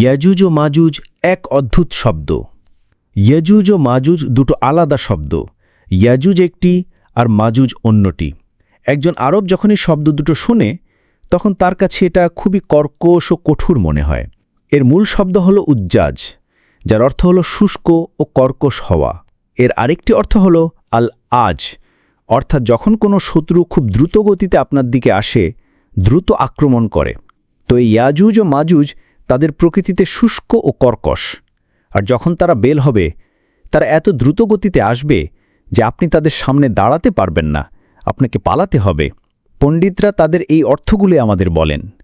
ইয়াজুজ ও মাজুজ এক অদ্ভুত শব্দ। ইয়াজুজ ও মাজুজ দুটো আলাদা শব্দ। ইয়াজুজ একটি আর মাজুজ অন্যটি। একজন আরব যখন এই শব্দ দুটো শোনে, তখন তার কাছে এটা খুবই কর্কশ ও কঠোর মনে হয়। এর মূল শব্দ হল উজ্জাজ, যার অর্থ হল শুষ্ক ও কর্কশ হওয়া। এর আরেকটি অর্থ হল আল আজ অর্থাৎ যখন কোনো শত্রু খুব দ্রুত গতিতে আপনার দিকে আসে, দ্রুত আক্রমণ করে। তো এই ইয়াজুজ ও মাজুজ তাদের প্রকৃতিতে শুষ্ক ও কর্কশ। আর যখন তারা বেল হবে, তারা এত দ্রুত গতিতে আসবে যে আপনি তাদের সামনে দাঁড়াতে পারবেন না। আপনাকে পালাতে হবে। পণ্ডিতরা তাদের এই অর্থগুলি আমাদের বলেন।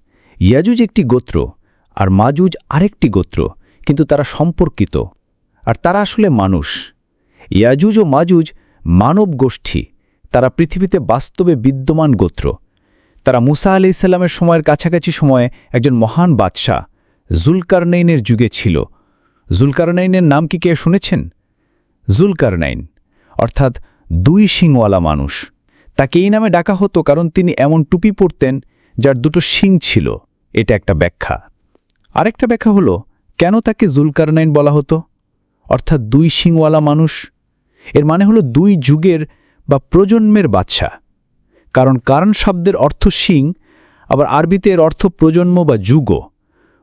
ইয়াজুজ একটি গোত্র আর মাজুজ আরেকটি গোত্র, কিন্তু তারা সম্পর্কিত। আর তারা আসলে মানুষ। ইয়াজুজ ও মাজুজ মানব গোষ্ঠী। তারা পৃথিবীতে বাস্তবে বিদ্যমান গোত্র। তারা মুসা আলি ইসাল্লামের সময়ের কাছাকাছি সময়ে একজন মহান বাদশাহ। জুলকারনাইনের যুগে ছিল। জুলকারনাইনের নাম কি কে শুনেছেন? জুলকারনাইন, অর্থাৎ দুই শিংওয়ালা মানুষ। তাকে এই নামে ডাকা হতো কারণ তিনি এমন টুপি পরতেন যার দুটো শিং ছিল। এটা একটা ব্যাখ্যা। আরেকটা ব্যাখ্যা হলো, কেন তাকে জুলকারনাইন বলা হতো? অর্থাৎ দুই শিংওয়ালা মানুষ। এর মানে হলো দুই যুগের বা প্রজন্মের বাচ্চা কারণ কারণ শব্দের অর্থ শিং, আবার আরবিতে এর অর্থ প্রজন্ম বা যুগ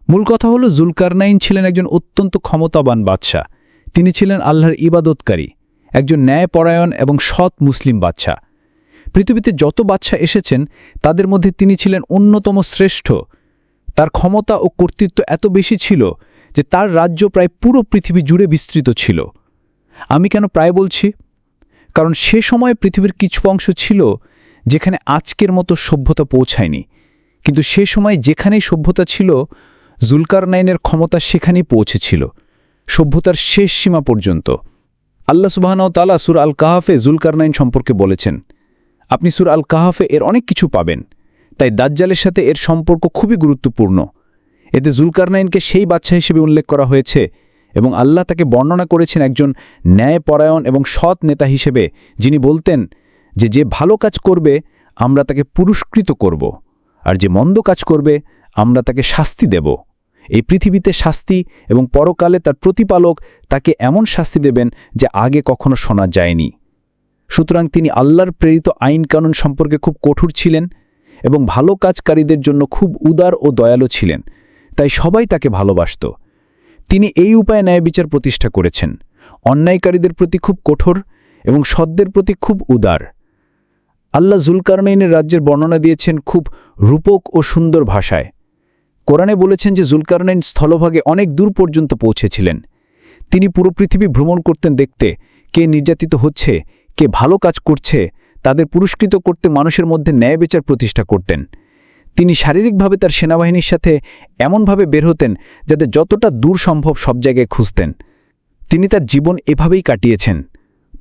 মূল কথা হলো, জুলকারনাইন ছিলেন একজন অত্যন্ত ক্ষমতাবান বাদশাহ। তিনি ছিলেন আল্লাহর ইবাদতকারী, একজন ন্যায়পরায়ণ এবং সৎ মুসলিম বাচ্চা পৃথিবীতে যত বাচ্চা এসেছেন, তাদের মধ্যে তিনি ছিলেন অন্যতম শ্রেষ্ঠ। তার ক্ষমতা ও কর্তৃত্ব এত বেশি ছিল যে তার রাজ্য প্রায় পুরো পৃথিবী জুড়ে বিস্তৃত ছিল। আমি কেন প্রায় বলছি? কারণ সে সময় পৃথিবীর কিছু অংশ ছিল যেখানে আজকের মতো সভ্যতা পৌঁছায়নি। কিন্তু সে সময় যেখানেই সভ্যতা ছিল জুলকারনাইনের ক্ষমতা সেখানেই পৌঁছেছিল, সভ্যতার শেষ সীমা পর্যন্ত। আল্লাহ সুবাহনাও তালা সুর আল কাহাফে জুলকারনাইন সম্পর্কে বলেছেন, আপনি সুর আল কাহাফে এর অনেক কিছু পাবেন, তাই দাজ্জালের সাথে এর সম্পর্ক খুবই গুরুত্বপূর্ণ। এতে জুলকারনাইনকে সেই বাচ্চা হিসেবে উল্লেখ করা হয়েছে এবং আল্লাহ তাকে বর্ণনা করেছেন একজন ন্যায়পরায়ণ এবং সৎ নেতা হিসেবে, যিনি বলতেন যে যে ভালো কাজ করবে, আমরা তাকে পুরস্কৃত করব, আর যে মন্দ কাজ করবে আমরা তাকে শাস্তি দেব। এই পৃথিবীতে শাস্তি এবং পরকালে তার প্রতিপালক তাকে এমন শাস্তি দেবেন যে আগে কখনো শোনা যায়নি। সুতরাং তিনি আল্লাহর প্রেরিত আইন কানুন সম্পর্কে খুব কঠোর ছিলেন এবং ভালো কাজকারীদের জন্য খুব উদার ও দয়ালু ছিলেন, তাই সবাই তাকে ভালোবাসত। তিনি এই উপায়ে ন্যায় বিচার প্রতিষ্ঠা করেছেন। অন্যায়কারীদের প্রতি খুব কঠোর এবং সদ্যের প্রতি খুব উদার। আল্লাহ জুলকারনাইনের রাজ্যের বর্ণনা দিয়েছেন খুব রূপক ও সুন্দর ভাষায়। কোরআনে বলেছেন যে জুলকারনাইন স্থলভাগে অনেক দূর পর্যন্ত পৌঁছেছিলেন। তিনি পুরো পৃথিবী ভ্রমণ করতেন দেখতে, কে নির্যাতিত হচ্ছে, কে ভালো কাজ করছে, তাদের পুরস্কৃত করতে মানুষের মধ্যে ন্যায় বিচার প্রতিষ্ঠা করতেন। তিনি শারীরিকভাবে তার সেনাবাহিনীর সাথে এমনভাবে বের হতেন যাতে যতটা দূর সম্ভব সব জায়গায় খুঁজতেন। তিনি তার জীবন এভাবেই কাটিয়েছেন।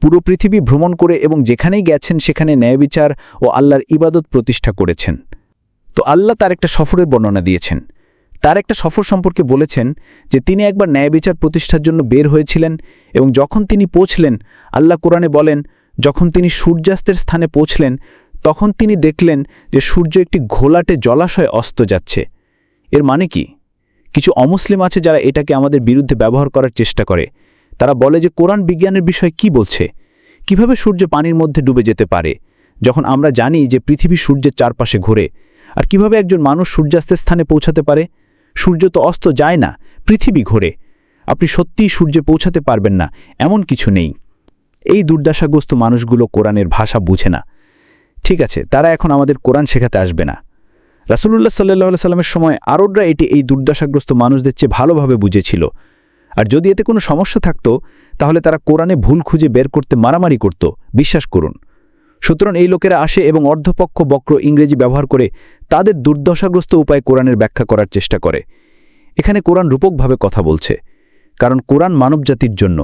পুরো পৃথিবী ভ্রমণ করে এবং যেখানেই গেছেন সেখানে ন্যায় বিচার ও আল্লাহর ইবাদত প্রতিষ্ঠা করেছেন। তো আল্লাহ তার একটা সফরের বর্ণনা দিয়েছেন। তার একটা সফর সম্পর্কে বলেছেন যে তিনি একবার ন্যায় বিচার প্রতিষ্ঠার জন্য বের হয়েছিলেন এবং যখন তিনি পৌঁছলেন, আল্লাহ কোরআনে বলেন, যখন তিনি সূর্যাস্তের স্থানে পৌঁছলেন, তখন তিনি দেখলেন যে সূর্য একটি ঘোলাটে জলাশয় অস্ত যাচ্ছে। এর মানে কি? কিছু অমুসলিম আছে যারা এটাকে আমাদের বিরুদ্ধে ব্যবহার করার চেষ্টা করে। তারা বলে যে কোরআন বিজ্ঞানের বিষয় কি বলছে? কীভাবে সূর্য পানির মধ্যে ডুবে যেতে পারে? যখন আমরা জানি যে পৃথিবী সূর্যের চারপাশে ঘোরে, আর কীভাবে একজন মানুষ সূর্যাস্তের স্থানে পৌঁছাতে পারে? সূর্য তো অস্ত যায় না, পৃথিবী ঘোরে। আপনি সত্যিই সূর্যে পৌঁছাতে পারবেন না, এমন কিছু নেই। এই দুর্দশাগ্রস্ত মানুষগুলো কোরআনের ভাষা বুঝে না। ঠিক আছে, তারা এখন আমাদের কোরআন শেখাতে আসবে না। রাসুলুল্লাহ সাল্লাহ সাল্লামের সময় আরবরা এটি এই দুর্দশাগ্রস্ত মানুষদের চেয়ে ভালোভাবে বুঝেছিল। আর যদি এতে কোনো সমস্যা থাকত, তাহলে তারা কোরআনে ভুল খুঁজে বের করতে মারামারি করত। বিশ্বাস করুন। সুতরাং এই লোকেরা আসে এবং অর্ধপক্ষ বক্র ইংরেজি ব্যবহার করে তাদের দুর্দশাগ্রস্ত উপায়ে কোরআনের ব্যাখ্যা করার চেষ্টা করে। এখানে কোরআন রূপকভাবে কথা বলছে, কারণ কোরআন মানবজাতির জন্য।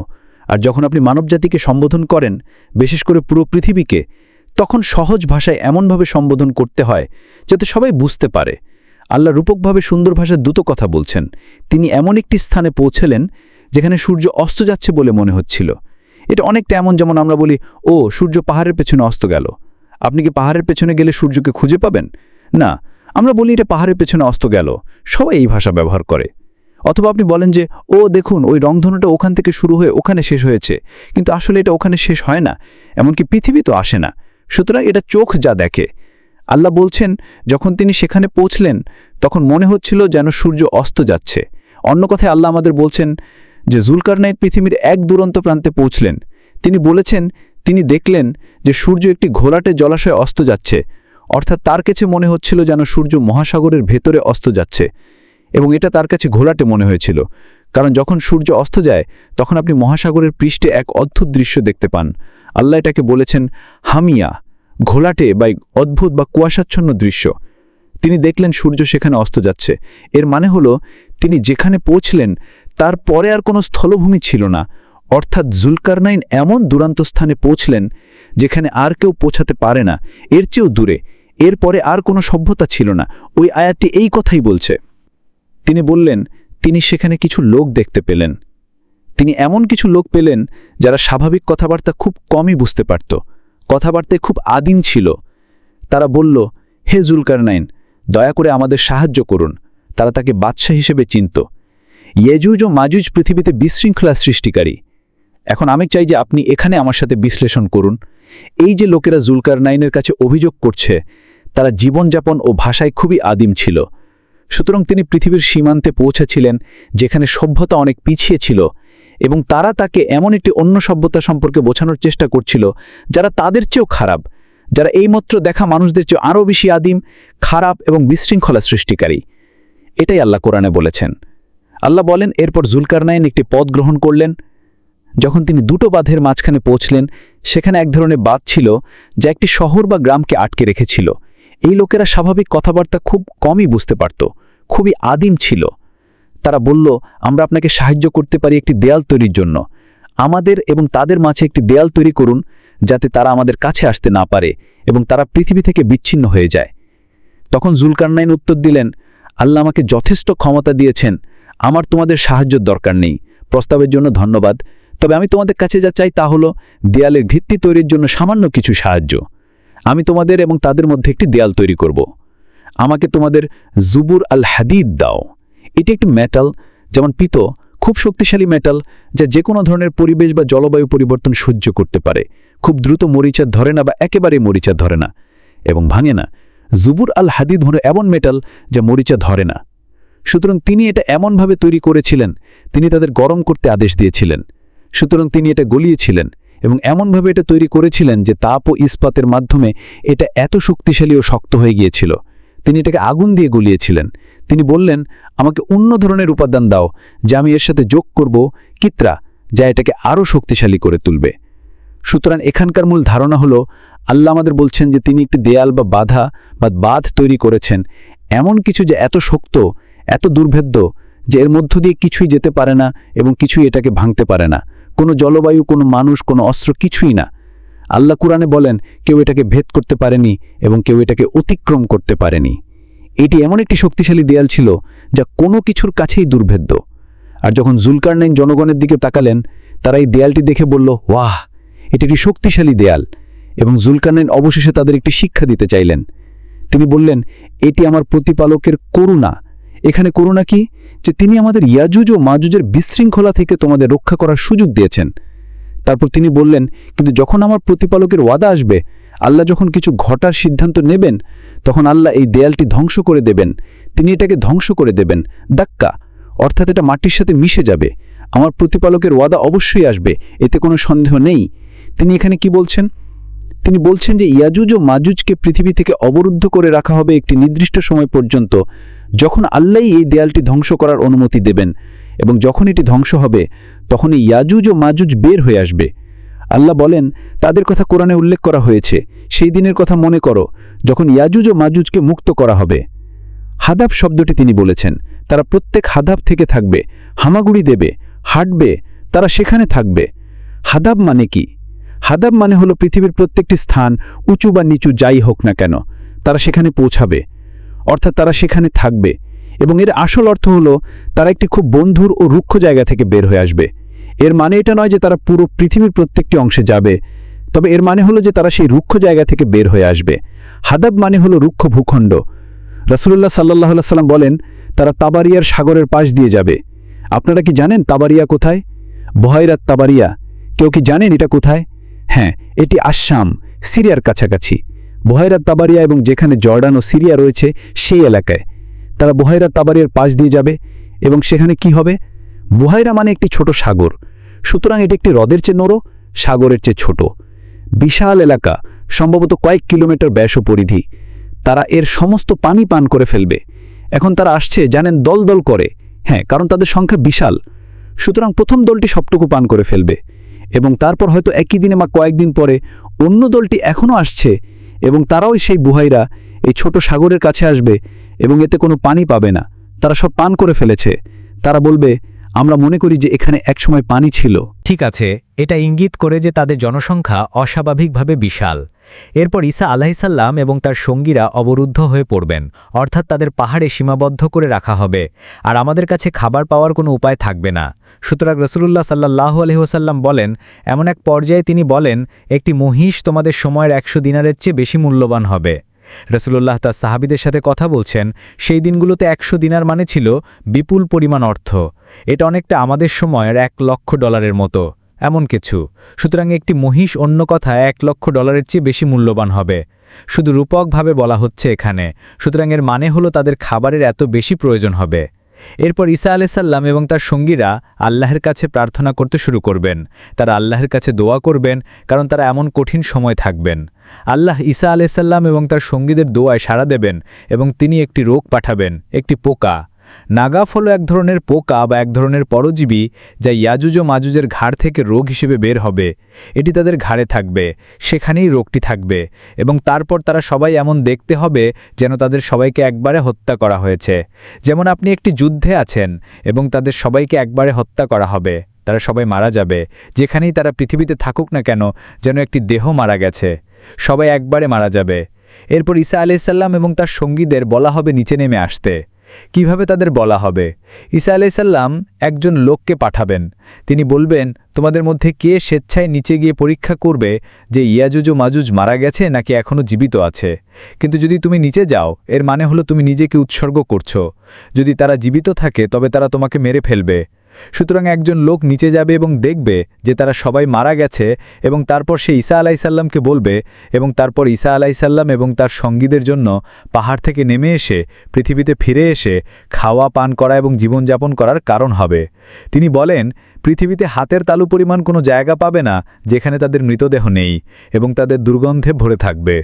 আর যখন আপনি মানবজাতিকে সম্বোধন করেন, বিশেষ করে পুরো পৃথিবীকে, তখন সহজ ভাষায় এমনভাবে সম্বোধন করতে হয় যাতে সবাই বুঝতে পারে। আল্লাহ রূপকভাবে সুন্দর ভাষায় দ্রুত কথা বলছেন। তিনি এমন একটি স্থানে পৌঁছলেন যেখানে সূর্য অস্ত যাচ্ছে বলে মনে হচ্ছিল। এটা অনেকটা এমন যেমন আমরা বলি, ও, সূর্য পাহাড়ের পেছনে অস্ত গেল। আপনি কি পাহাড়ের পেছনে গেলে সূর্যকে খুঁজে পাবেন? না, আমরা বলি এটা পাহাড়ের পেছনে অস্ত গেল। সবাই এই ভাষা ব্যবহার করে। অথবা আপনি বলেন যে, ও, দেখুন, ওই রংধনুটা ওখান থেকে শুরু হয়ে ওখানে শেষ হয়েছে। কিন্তু আসলে এটা ওখানে শেষ হয় না, এমনকি পৃথিবী তো আসে না। সুতরাং এটা চোখ যা দেখে। আল্লাহ বলছেন, যখন তিনি সেখানে পৌঁছলেন, তখন মনে হচ্ছিল যেন সূর্য অস্ত যাচ্ছে। অন্য কথায় আল্লাহ আমাদের বলছেন যে জুলকারনাইট পৃথিবীর এক দুরন্ত প্রান্তে পৌঁছলেন। তিনি বলেছেন, তিনি দেখলেন যে সূর্য একটি ঘোলাটে জলাশয়ে অস্ত যাচ্ছে। অর্থাৎ তার কাছে মনে হচ্ছিল যেন সূর্য মহাসাগরের ভেতরে অস্ত যাচ্ছে। এবং এটা তার কাছে ঘোলাটে মনে হয়েছিল। কারণ যখন সূর্য অস্ত যায়, তখন আপনি মহাসাগরের পৃষ্ঠে এক অদ্ভুত দৃশ্য দেখতে পান। আল্লাহ এটাকে বলেছেন হামিয়া, ঘোলাটে বা অদ্ভুত বা কুয়াশাচ্ছন্ন দৃশ্য। তিনি দেখলেন সূর্য সেখানে অস্ত যাচ্ছে। এর মানে হলো, তিনি যেখানে পৌঁছলেন তার পরে আর কোনো স্থলভূমি ছিল না। অর্থাৎ জুলকারনাইন এমন দুরান্ত স্থানে পৌঁছলেন যেখানে আর কেউ পৌঁছাতে পারে না। এর চেয়েও দূরে। এরপরে আর কোনো সভ্যতা ছিল না। ওই আয়াতটি এই কথাই বলছে। তিনি বললেন, তিনি সেখানে কিছু লোক দেখতে পেলেন। তিনি এমন কিছু লোক পেলেন যারা স্বাভাবিক কথাবার্তা খুব কমই বুঝতে পারত। কথাবার্তায় খুব আদিম ছিল। তারা বলল, হে জুলকারনাইন, দয়া করে আমাদের সাহায্য করুন। তারা তাকে বাদশাহ হিসেবে চিনত। ইয়েজুজ ও মাজুজ পৃথিবীতে বিশৃঙ্খলা সৃষ্টিকারী। এখন আমি চাই যে আপনি এখানে আমার সাথে বিশ্লেষণ করুন। এই যে লোকেরা জুলকার নাইনের কাছে অভিযোগ করছে, তারা জীবনযাপন ও ভাষায় খুবই আদিম ছিল। সুতরাং তিনি পৃথিবীর সীমান্তে পৌঁছেছিলেন, যেখানে সভ্যতা অনেক পিছিয়ে ছিল এবং তারা তাকে এমন একটি অন্য সভ্যতা সম্পর্কে বোঝানোর চেষ্টা করছিল যারা তাদের চেয়েও খারাপ, যারা এইমাত্র দেখা মানুষদের চেয়ে আরও বেশি আদিম, খারাপ এবং বিশৃঙ্খলা সৃষ্টিকারী। এটাই আল্লাহ কোরআনে বলেছেন। আল্লাহ বলেন, এরপর জুলকারনাইন একটি পদ গ্রহণ করলেন। যখন তিনি দুটো বাঁধের মাঝখানে পৌঁছলেন, সেখানে এক ধরনের বাঁধ ছিল যা একটি শহর বা গ্রামকে আটকে রেখেছিল। এই লোকেরা স্বাভাবিক কথাবার্তা খুব কমই বুঝতে পারত, খুবই আদিম ছিল। তারা বলল, আমরা আপনাকে সাহায্য করতে পারি একটি দেয়াল তৈরির জন্য। আমাদের এবং তাদের মাঝে একটি দেয়াল তৈরি করুন, যাতে তারা আমাদের কাছে আসতে না পারে এবং তারা পৃথিবী থেকে বিচ্ছিন্ন হয়ে যায়। তখন জুলকারনাইন উত্তর দিলেন, আল্লাহ আমাকে যথেষ্ট ক্ষমতা দিয়েছেন। আমার তোমাদের সাহায্যের দরকার নেই। প্রস্তাবের জন্য ধন্যবাদ। তবে আমি তোমাদের কাছে যা চাই তা হলো দেয়ালের ভিত্তি তৈরির জন্য সামান্য কিছু সাহায্য। আমি তোমাদের এবং তাদের মধ্যে একটি দেয়াল তৈরি করব। আমাকে তোমাদের জুবুর আল হাদিদ দাও। এটি একটি মেটাল, যেমন পিত খুব শক্তিশালী মেটাল, যা যে কোনো ধরনের পরিবেশ বা জলবায়ু পরিবর্তন সহ্য করতে পারে। খুব দ্রুত মরিচা ধরে না বা একেবারে মরিচা ধরে না। এবং ভাঙে না। জুবুর আল হাদিদ হল এমন মেটাল যা মরিচা ধরে না। সুতরাং তিনি এটা এমনভাবে তৈরি করেছিলেন, তিনি তাদের গরম করতে আদেশ দিয়েছিলেন। সুতরাং তিনি এটা গলিয়েছিলেন এবং এমনভাবে এটা তৈরি করেছিলেন যে তাপ ও ইস্পাতের মাধ্যমে এটা এত শক্তিশালী ও শক্ত হয়ে গিয়েছিল। তিনি এটাকে আগুন দিয়ে গলিয়েছিলেন। তিনি বললেন, আমাকে অন্য ধরনের উপাদান দাও, যা আমি এর সাথে যোগ করব, কিত্রা, যা এটাকে আরও শক্তিশালী করে তুলবে। সুতরাং এখানকার মূল ধারণা হলো, আল্লাহ আমাদের বলছেন যে তিনি একটি দেয়াল বা বাধা বা বাঁধ তৈরি করেছেন, এমন কিছু যে এত শক্ত এত দুর্ভেদ্য যে এর মধ্য দিয়ে কিছুই যেতে পারে না এবং কিছুই এটাকে ভাঙতে পারে না। কোনো জলবায়ু, কোনো মানুষ, কোনো অস্ত্র কিছুই না। আল্লাহ কুরআনে বলেন, কেউ এটাকে ভেদ করতে পারেনি এবং কেউ এটাকে অতিক্রম করতে পারেনি। এটি এমন একটি শক্তিশালী দেয়াল ছিল যা কোনো কিছুর কাছেই দুর্ভেদ্য। আর যখন জুলকারনাইন জনগণের দিকে তাকালেন, তারা এই দেয়ালটি দেখে বলল, ওয়াহ, এটি একটি শক্তিশালী দেয়াল। এবং জুলকারনাইন অবশেষে তাদের একটি শিক্ষা দিতে চাইলেন। তিনি বললেন, এটি আমার প্রতিপালকের করুণা এখানে করুণা কি যে তিনি আমাদের ইয়াজুজ ও মাজুজের বিশৃঙ্খলা থেকে তোমাদের রক্ষা করার সুযোগ দিয়েছেন। তারপর তিনি বললেন, কিন্তু যখন আমার প্রতিপালকের ওয়াদা আসবে, আল্লাহ যখন কিছু ঘটার সিদ্ধান্ত নেবেন, তখন আল্লাহ এই দেয়ালটি ধ্বংস করে দেবেন। তিনি এটাকে ধ্বংস করে দেবেন, দাক্কা। অর্থাৎ এটা মাটির সাথে মিশে যাবে। আমার প্রতিপালকের ওয়াদা অবশ্যই আসবে, এতে কোনো সন্দেহ নেই। তিনি এখানে কি বলছেন? তিনি বলছেন যে ইয়াজুজ ও মাজুজকে পৃথিবী থেকে অবরুদ্ধ করে রাখা হবে একটি নির্দিষ্ট সময় পর্যন্ত। যখন আল্লাহ এই দেয়ালটি ধ্বংস করার অনুমতি দেবেন এবং যখন এটি ধ্বংস হবে তখন এই ইয়াজুজ ও মাজুজ বের হয়ে আসবে। আল্লাহ বলেন, তাদের কথা কোরআনে উল্লেখ করা হয়েছে। সেই দিনের কথা মনে করো, যখন ইয়াজুজ ও মাজুজকে মুক্ত করা হবে। হাদাব শব্দটি তিনি বলেছেন, তারা প্রত্যেক হাদাব থেকে থাকবে, হামাগুড়ি দেবে, হাঁটবে, তারা সেখানে থাকবে। হাদাব মানে কি? হাদাব মানে হলো পৃথিবীর প্রত্যেকটি স্থান, উঁচু বা নিচু যাই হোক না কেন, তারা সেখানে পৌঁছাবে। অর্থাৎ তারা সেখানে থাকবে। এবং এর আসল অর্থ হলো, তারা একটি খুব বন্ধুর ও রুক্ষ জায়গা থেকে বের হয়ে আসবে। এর মানে এটা নয় যে তারা পুরো পৃথিবীর প্রত্যেকটি অংশে যাবে, তবে এর মানে হলো যে তারা সেই রুক্ষ জায়গা থেকে বের হয়ে আসবে। হাদাব মানে হলো রুক্ষ ভূখণ্ড। রসুল্লাহ সাল্লাহ সাল্লাম বলেন, তারা তাবারিয়ার সাগরের পাশ দিয়ে যাবে। আপনারা কি জানেন তাবারিয়া কোথায়? বহাইরাত তাবারিয়া। কেউ কি জানেন এটা কোথায়? হ্যাঁ এটি আসাম সিরিয়ার কাছাকাছি। বহাইরাত তাবারিয়া এবং যেখানে জর্ডান ও সিরিয়া রয়েছে, সেই এলাকায়। তারা বহাইরাত তাবারিয়ার পাশ দিয়ে যাবে এবং সেখানে কি হবে? বুহাইরা মানে একটি ছোট সাগর। সুতরাং এটি একটি হ্রদের চেয়ে নড়ো সাগরের চেয়ে ছোট। বিশাল এলাকা, সম্ভবত কয়েক কিলোমিটার ব্যাস পরিধি। তারা এর সমস্ত পানি পান করে ফেলবে। এখন তারা আসছে, জানেন, দল দল করে। হ্যাঁ কারণ তাদের সংখ্যা বিশাল। সুতরাং প্রথম দলটি সবটুকু পান করে ফেলবে। এবং তারপর হয়তো একই দিনে বা কয়েকদিন পরে অন্য দলটি এখনও আসছে এবং তারাও সেই বুহাইরা এই ছোট সাগরের কাছে আসবে এবং এতে কোনো পানি পাবে না। তারা সব পান করে ফেলেছে। তারা বলবে আমরা মনে করি যে এখানে একসময় পানি ছিল। ঠিক আছে, এটা ইঙ্গিত করে যে তাদের জনসংখ্যা অস্বাভাবিকভাবে বিশাল। এরপর ঈসা আলাহিসাল্লাম এবং তার সঙ্গীরা অবরুদ্ধ হয়ে পড়বেন, অর্থাৎ তাদের পাহাড়ে সীমাবদ্ধ করে রাখা হবে, আর আমাদের কাছে খাবার পাওয়ার কোনো উপায় থাকবে না। সুতরাং রসুলুল্লাহ সাল্লাহ আলহিহাসাল্লাম বলেন, এমন এক পর্যায়ে তিনি বলেন, একটি মহিষ তোমাদের সময়ের একশো দিনারের চেয়ে বেশি মূল্যবান হবে। রসুল্লাহ তার সাহাবিদের সাথে কথা বলছেন, সেই দিনগুলোতে একশো দিনার মানে ছিল বিপুল পরিমাণ অর্থ। এটা অনেকটা আমাদের সময়ের এক লক্ষ ডলারের মতো। এমন কিছু। সুতরাং একটি মহিষ অন্য কথা এক লক্ষ ডলারের চেয়ে বেশি মূল্যবান হবে। শুধু রূপকভাবে বলা হচ্ছে এখানে। সুতরাং এর মানে হলো তাদের খাবারের এত বেশি প্রয়োজন হবে। এরপর ঈসা আলাইসাল্লাম এবং তার সঙ্গীরা আল্লাহের কাছে প্রার্থনা করতে শুরু করবেন। তারা আল্লাহর কাছে দোয়া করবেন, কারণ তারা এমন কঠিন সময় থাকবেন। আল্লাহ ঈসা আলাইসাল্লাম এবং তার সঙ্গীদের দোয়ায় সাড়া দেবেন এবং তিনি একটি রোগ পাঠাবেন, একটি পোকা। নাগাফ হলো এক ধরনের পোকা বা এক ধরনের পরজীবী যা ইয়াজুজ ও মাজুজের ঘাড় থেকে রোগ হিসেবে বের হবে। এটি তাদের ঘাড়ে থাকবে, সেখানেই রোগটি থাকবে এবং তারপর তারা সবাই এমন দেখতে হবে যেন তাদের সবাইকে একবারে হত্যা করা হয়েছে। যেমন আপনি একটি যুদ্ধে আছেন এবং তাদের সবাইকে একবারে হত্যা করা হবে। তারা সবাই মারা যাবে, যেখানেই তারা পৃথিবীতে থাকুক না কেন যেন একটি দেহ মারা গেছে। সবাই একবারে মারা যাবে। এরপর ঈসা আলাইসাল্লাম এবং তার সঙ্গীদের বলা হবে নিচে নেমে আসতে। কীভাবে তাদের বলা হবে? ঈসা আলাইসাল্লাম একজন লোককে পাঠাবেন। তিনি বলবেন, তোমাদের মধ্যে কে স্বেচ্ছায় নিচে গিয়ে পরীক্ষা করবে যে ইয়াজুজ ও মাজুজ মারা গেছে নাকি এখনও জীবিত আছে? কিন্তু যদি তুমি নিচে যাও, এর মানে হলো তুমি নিজেকে উৎসর্গ করছ। যদি তারা জীবিত থাকে, তবে তারা তোমাকে মেরে ফেলবে। সুতরাং একজন লোক নিচে যাবে এবং দেখবে যে তারা সবাই মারা গেছে এবং তারপর সে ঈসা আলাইসাল্লামকে বলবে এবং তারপর ঈসা আলাইসাল্লাম এবং তার সঙ্গীদের জন্য পাহাড় থেকে নেমে এসে, পৃথিবীতে ফিরে এসে খাওয়া, পান করা এবং জীবনযাপন করার কারণ হবে। তিনি বলেন, পৃথিবীতে হাতের তালু পরিমাণ কোনো জায়গা পাবে না যেখানে তাদের মৃতদেহ নেই এবং তাদের দুর্গন্ধে ভরে থাকবে।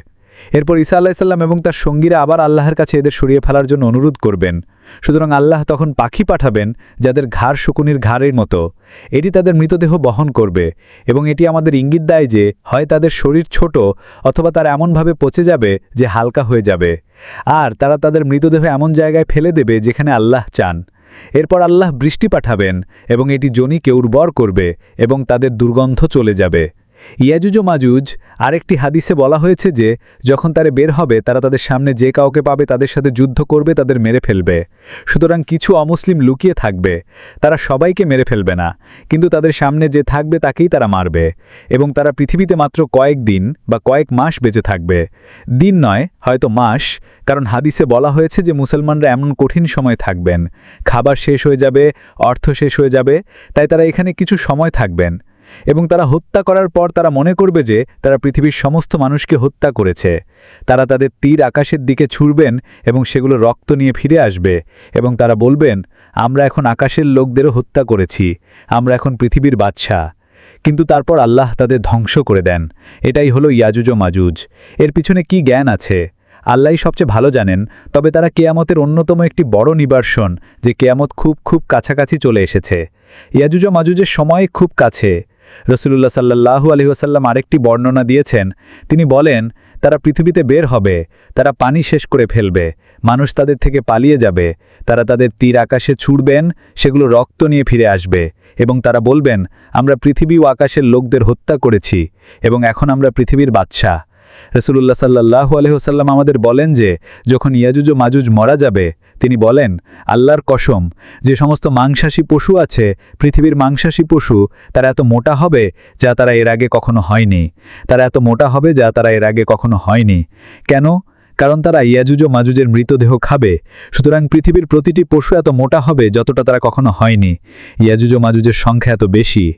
এরপর ঈসা আলাহিসাল্লাম এবং তার সঙ্গীরা আবার আল্লাহর কাছে এদের সরিয়ে ফেলার জন্য অনুরোধ করবেন। সুতরাং আল্লাহ তখন পাখি পাঠাবেন যাদের ঘাড় শকুনির ঘাড়ের মতো। এটি তাদের মৃতদেহ বহন করবে এবং এটি আমাদের ইঙ্গিত দেয় যে হয় তাদের শরীর ছোট অথবা তারা এমনভাবে পচে যাবে যে হালকা হয়ে যাবে। আর তারা তাদের মৃতদেহ এমন জায়গায় ফেলে দেবে যেখানে আল্লাহ চান। এরপর আল্লাহ বৃষ্টি পাঠাবেন এবং এটি জনিকে উর্বর করবে এবং তাদের দুর্গন্ধ চলে যাবে। ইয়াজুজ ও মাজুজ, আরেকটি হাদিসে বলা হয়েছে যে, যখন তারা বের হবে, তারা তাদের সামনে যে কাউকে পাবে, তাদের সাথে যুদ্ধ করবে, তাদের মেরে ফেলবে। সুতরাং কিছু অমুসলিম লুকিয়ে থাকবে। তারা সবাইকে মেরে ফেলবে না। কিন্তু তাদের সামনে যে থাকবে, তাকেই তারা মারবে। এবং তারা পৃথিবীতে মাত্র কয়েক দিন বা কয়েক মাস বেঁচে থাকবে। দিন নয়, হয়তো মাস, কারণ হাদিসে বলা হয়েছে যে, মুসলমানরা এমন কঠিন সময় থাকবেন। খাবার শেষ হয়ে যাবে, অর্থ শেষ হয়ে যাবে, তাই তারা এখানে কিছু সময় থাকবেন। এবং তারা হত্যা করার পর তারা মনে করবে যে তারা পৃথিবীর সমস্ত মানুষকে হত্যা করেছে। তারা তাদের তীর আকাশের দিকে ছুড়বেন এবং সেগুলো রক্ত নিয়ে ফিরে আসবে এবং তারা বলবেন, আমরা এখন আকাশের লোকদেরও হত্যা করেছি। আমরা এখন পৃথিবীর বাদশাহ। কিন্তু তারপর আল্লাহ তাদের ধ্বংস করে দেন। এটাই হলো ইয়াজুজ মাজুজ। এর পিছনে কি জ্ঞান আছে? আল্লাহই সবচেয়ে ভালো জানেন, তবে তারা কেয়ামতের অন্যতম একটি বড় নিবার্সন যে কেয়ামত খুব খুব কাছাকাছি চলে এসেছে। ইয়াজুজ মাজুজের সময় খুব কাছে। রসুলুল্লাহ সাল্লাহু আলহিহাসাল্লাম আরেকটি বর্ণনা দিয়েছেন। তিনি বলেন, তারা পৃথিবীতে বের হবে, তারা পানি শেষ করে ফেলবে, মানুষ তাদের থেকে পালিয়ে যাবে, তারা তাদের তীর আকাশে ছুড়বেন, সেগুলো রক্ত নিয়ে ফিরে আসবে এবং তারা বলবেন, আমরা পৃথিবী ও আকাশের লোকদের হত্যা করেছি এবং এখন আমরা পৃথিবীর বাদশাহ। রসুল্লাহ সাল্লাহু আলহিহসাল্লাম আমাদের বলেন যে, যখন ইয়াজুজ ও মাজুজ মরা যাবে, তিনি বলেন, আল্লাহর কসম, যে সমস্ত মাংসাশী পশু আছে, পৃথিবীর মাংসাশী পশু, তারা এত মোটা হবে যা তারা এর আগে কখনো হয়নি। তারা এত মোটা হবে যা তারা এর আগে কখনো হয়নি। কেন? কারণ তারা ইয়াজুজ ও মাজুজের মৃতদেহ খাবে। সুতরাং পৃথিবীর প্রতিটি পশু এত মোটা হবে যতটা তারা কখনো হয়নি। ইয়াজুজ ও মাজুজের সংখ্যা এত বেশি।